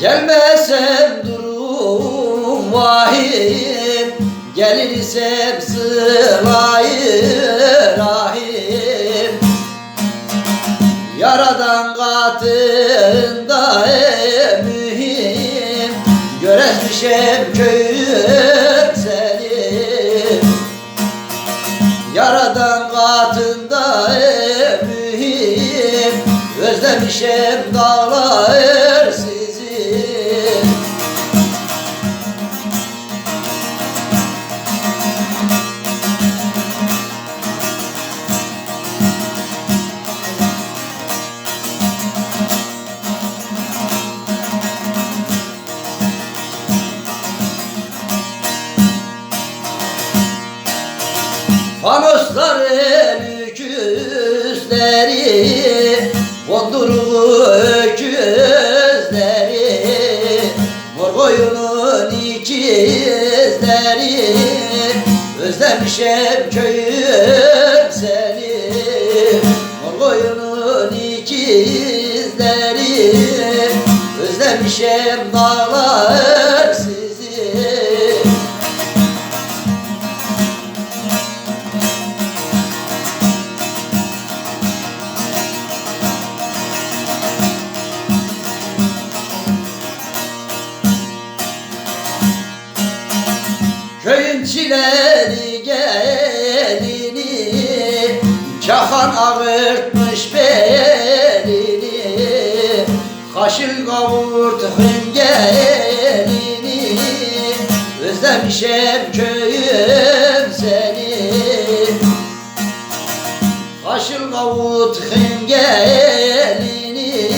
Gelmesem durum vahim Gelirsem sılayı rahim. Yaradan katında mühim Göresmişem köyüm seni Yaradan katında mühim Özlemişem dağlar sizi Fanosların öküzleri Bondurulu öküzleri Mor koyunun ikizleri Özlemişem köyüm seni. Mor koyunun ikizleri Özlemişem dağlar Köyün çileli gelini Çakan ağırtmış belini Kaşıl kavurtun gelini Özlemişem köyüm seni. Kaşıl kavurtun gelini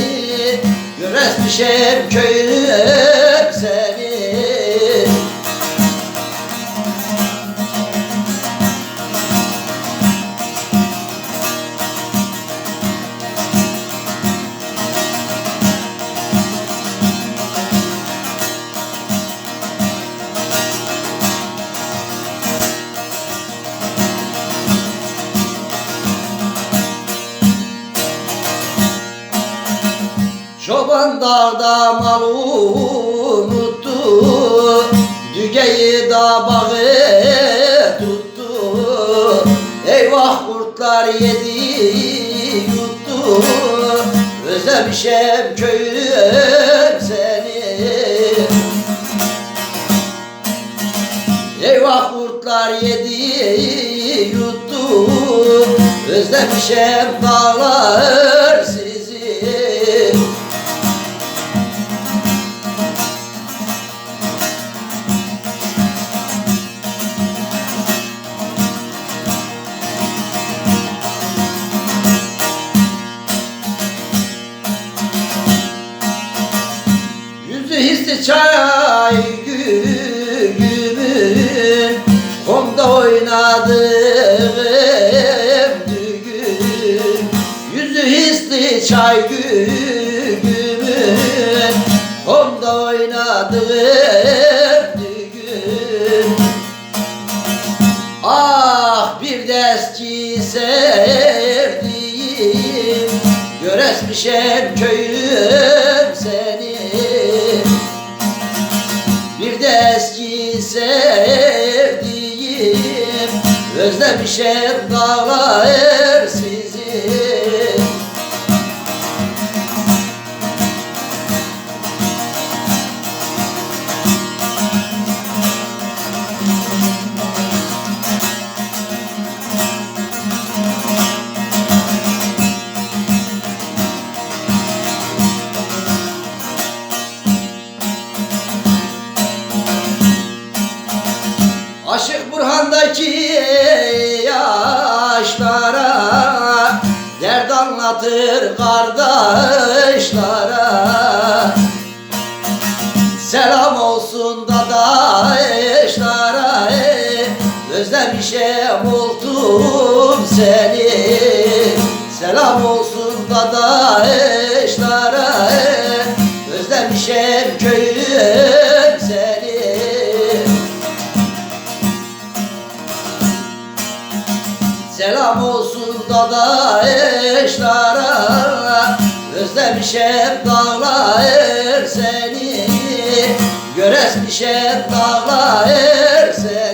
Göresmişem köyüm Çoban dağda mal unuttu Dügeyi da bağı tuttu. Eyvah kurtlar yedi yuttu. Özlemişem köyüm seni. Eyvah kurtlar yedi yuttu. Özlemişem dağlar sizi Komda oynadığım düğün. Yüzü hisli çay güğümün Komda oynadığım düğün. Ah bir de eski sevdiğim Göresmişem köyüm Özlemişem dağlar sizi anlatır kardeşlara Selam olsun dadaşlara Özlemişem oldum seni. Selam olsun dadaşlara Özlemişem köyüm seni. Selam olsun dadaşlara Özlemişem dağlar seni. Göresmişem dağlar seni